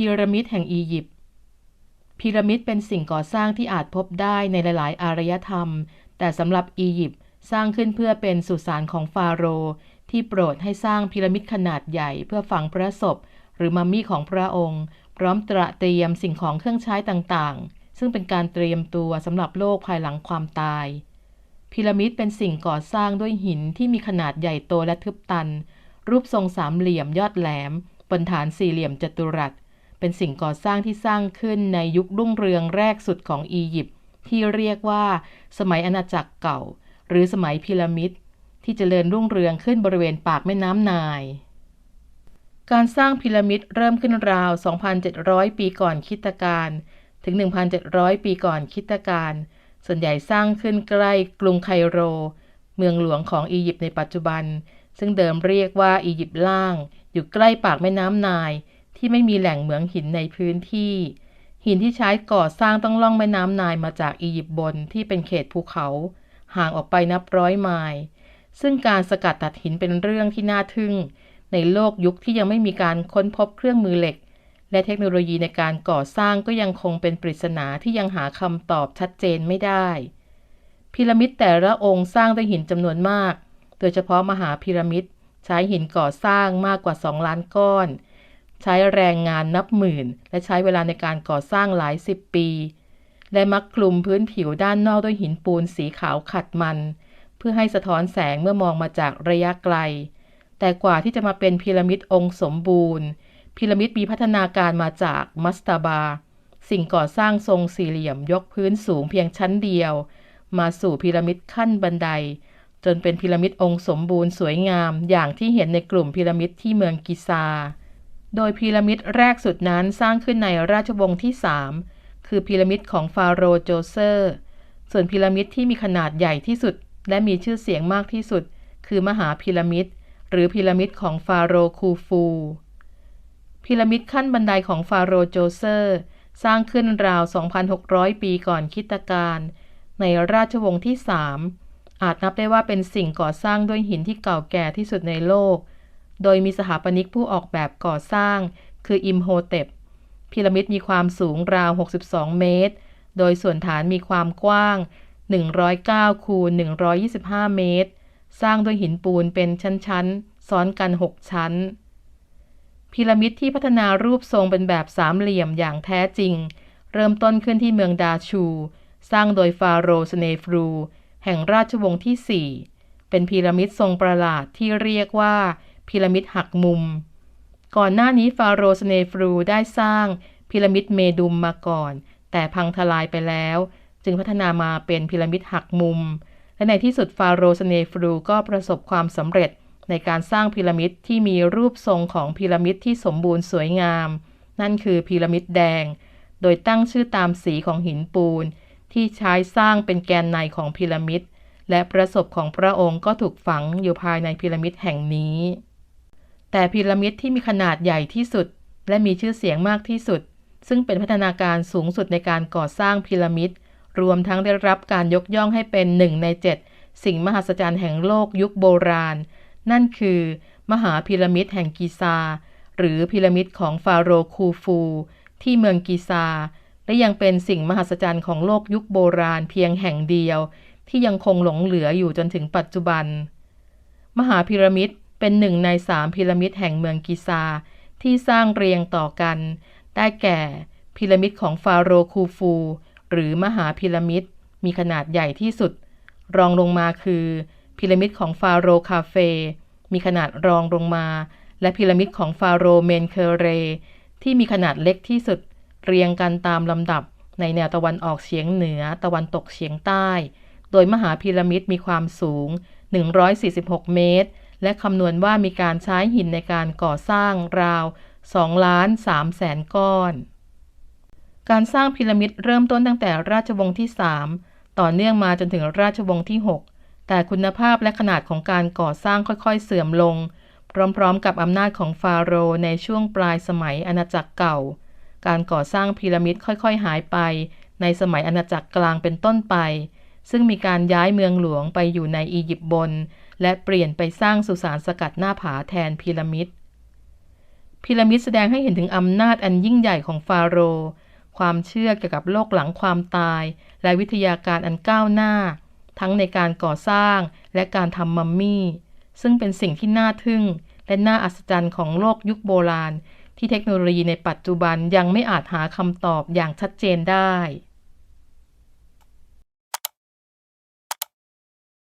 พีระมิดแห่งอียิปต์พีระมิดเป็นสิ่งก่อสร้างที่อาจพบได้ในหลาย ๆ อารยธรรม แต่สำหรับอียิปต์สร้างขึ้นเพื่อเป็นสุสานของฟาโรห์ที่โปรดให้สร้างพีระมิดขนาดใหญ่เพื่อฝังพระศพ หรือมัมมี่ของพระองค์ พร้อมตระเตรียมสิ่งของเครื่องใช้ต่าง ๆ ซึ่งเป็นการเตรียมตัวสำหรับโลกภายหลังความตาย พีระมิดเป็นสิ่งก่อสร้างด้วยหินที่มีขนาดใหญ่โตและทึบตัน รูปทรงสามเหลี่ยมยอดแหลมบนฐานสี่เหลี่ยมจัตุรัส เป็นสิ่งก่อสร้างที่สร้างขึ้นในยุครุ่งเรืองแรกสุดของอียิปต์ที่เรียกว่า สมัยอาณาจักรเก่า หรือสมัยพีระมิด ที่เจริญรุ่งเรืองขึ้นบริเวณปากแม่น้ำนาย การสร้างพีระมิดเริ่มขึ้นราว 2,700 ปีก่อนคิตการ ถึง 1,700 ปีก่อนคิตการ ส่วนใหญ่สร้างขึ้นใกล้กรุงไคโร เมืองหลวงของอียิปต์ในปัจจุบัน ซึ่งเดิมเรียกว่าอียิปต์ล่าง อยู่ใกล้ปากแม่น้ำนาย ที่ไม่มีแหล่งเหมืองหินในพื้นที่ หินที่ใช้ก่อสร้างต้องล่องแม่น้ำนายมาจากอียิปต์บนที่เป็นเขตภูเขา ห่างออกไปนับร้อยไมล์ซึ่งการสกัดตัดหินเป็นเรื่องที่น่าทึ่ง ในโลกยุคที่ยังไม่มีการค้นพบเครื่องมือเหล็ก และเทคโนโลยีในการก่อสร้างก็ยังคงเป็นปริศนาที่ยังหาคำตอบชัดเจนไม่ได้ พีระมิดแต่ละองค์สร้างด้วยหินจำนวนมาก โดยเฉพาะมหาพีระมิดใช้หินก่อสร้างมากกว่า 2 ล้านก้อน ใช้แรงงานนับหมื่น และใช้เวลาในการก่อสร้างหลายสิบปี และมักคลุมพื้นผิวด้านนอกด้วยหินปูนสีขาวขัดมัน เพื่อให้สะท้อนแสงเมื่อมองมาจากระยะไกล แต่กว่าที่จะมาเป็นพีระมิดองค์สมบูรณ์ พีระมิดมีพัฒนาการมาจากมัสตาบา สิ่งก่อสร้างทรงสี่เหลี่ยมยกพื้นสูงเพียงชั้นเดียว มาสู่พีระมิดขั้นบันได จนเป็นพีระมิดองค์สมบูรณ์สวยงาม อย่างที่เห็นในกลุ่มพีระมิดที่เมืองกิซา โดยพีระมิดแรกสุดนั้นสร้างขึ้นในราชวงศ์ที่ 3 คือพีระมิดของฟาโรห์โจเซอร์ ส่วนพีระมิดที่มีขนาดใหญ่ที่สุด และมีชื่อเสียงมากที่สุด คือมหาพีระมิดหรือพีระมิดของฟาโรห์คูฟูพีระมิดขั้นบันไดของฟาโรห์โจเซอร์ สร้างขึ้นราว 2,600 ปีก่อนคิตการ ในราชวงศ์ที่ 3 อาจนับได้ว่าเป็นสิ่งก่อสร้างด้วยหินที่เก่าแก่ที่สุดในโลก โดยมีสถาปนิกผู้ออกแบบก่อสร้าง คืออิมโฮเตปพีระมิดมีความสูงราว 62 เมตร โดยส่วนฐานมีความกว้าง 109 คูณ 125 เมตร สร้างด้วยหินปูนเป็นชั้นๆ ซ้อนกัน 6 ชั้น พีระมิดที่พัฒนารูปทรงเป็นแบบสามเหลี่ยมอย่างแท้จริง เริ่มต้นขึ้นที่เมืองดาชู สร้างโดยฟาโรสเนฟรู แห่งราชวงศ์ที่ 4 เป็นพีระมิดทรงประหลาดที่เรียกว่า พีระมิดหักมุม ก่อนหน้านี้ฟาโรสเนฟรูได้สร้างพีระมิดเมดุมมาก่อน แต่พังทลายไปแล้ว จึงพัฒนามาเป็นพีระมิดหักมุม และในที่สุดฟาโรสเนฟรูก็ประสบความสำเร็จในการสร้างพีระมิดที่มีรูปทรงของพีระมิดที่สมบูรณ์สวยงาม นั่นคือพีระมิดแดง โดยตั้งชื่อตามสีของหินปูน ที่ใช้สร้างเป็นแกนในของพีระมิดและประสบของพระองค์ก็ถูกฝังอยู่ภายในพีระมิดแห่งนี้ แต่พีระมิดที่มีขนาดใหญ่ที่สุด และมีชื่อเสียงมากที่สุด ซึ่งเป็นพัฒนาการสูงสุดในการก่อสร้างพีระมิด รวมทั้งได้รับการยกย่องให้เป็นหนึ่งในเจ็ดสิ่งมหัศจรรย์แห่งโลกยุคโบราณ นั่นคือ มหาพีระมิดแห่งกิซา หรือพีระมิดของฟาโรห์คูฟู ที่เมืองกิซา และยังเป็นสิ่งมหัศจรรย์ของโลกยุคโบราณเพียงแห่งเดียว ที่ยังคงหลงเหลืออยู่จนถึงปัจจุบัน มหาพีระมิด เป็นหนึ่งในสามพีระมิดแห่งเมืองกิซา ที่สร้างเรียงต่อกัน ได้แก่พีระมิดของฟาโรห์คูฟู หรือมหาพีระมิดมีขนาดใหญ่ที่สุด รองลงมาคือพีระมิดของฟาโรคาเฟ มีขนาดรองลงมา และพีระมิดของฟาโรเมนเคเร ที่มีขนาดเล็กที่สุด เรียงกันตามลำดับในแนวตะวันออกเฉียงเหนือตะวันตกเฉียงใต้ โดยมหาพีระมิดมีความสูง 146 เมตร และคำนวณว่ามีการใช้หินในการก่อสร้างราว2ล้าน3แสนก้อน การสร้างพีระมิดเริ่มต้นตั้งแต่ราชวงศ์ที่ 3 ต่อเนื่องมาจนถึงราชวงศ์ที่ 6 แต่คุณภาพและขนาดของการก่อสร้างค่อยๆ เสื่อมลง พร้อมๆ กับอำนาจของฟาโรห์ในช่วงปลายสมัยอาณาจักรเก่า การก่อสร้างพีระมิดค่อยๆ หายไป ในสมัยอาณาจักรกลางเป็นต้นไป ซึ่งมีการย้ายเมืองหลวงไปอยู่ในอียิปต์บน และเปลี่ยนไปสร้างสุสานสกัดหน้าผาแทนพีระมิด พีระมิดแสดงให้เห็นถึงอำนาจอันยิ่งใหญ่ของฟาโรห์ความเชื่อเกี่ยวกับโลกหลังความตาย และวิทยาการอันก้าวหน้า ทั้งในการก่อสร้างและการทำมัมมี่ ซึ่งเป็นสิ่งที่น่าทึ่ง และน่าอัศจรรย์ของโลกยุคโบราณ ที่เทคโนโลยีในปัจจุบันยังไม่อาจหาคำตอบอย่างชัดเจนได้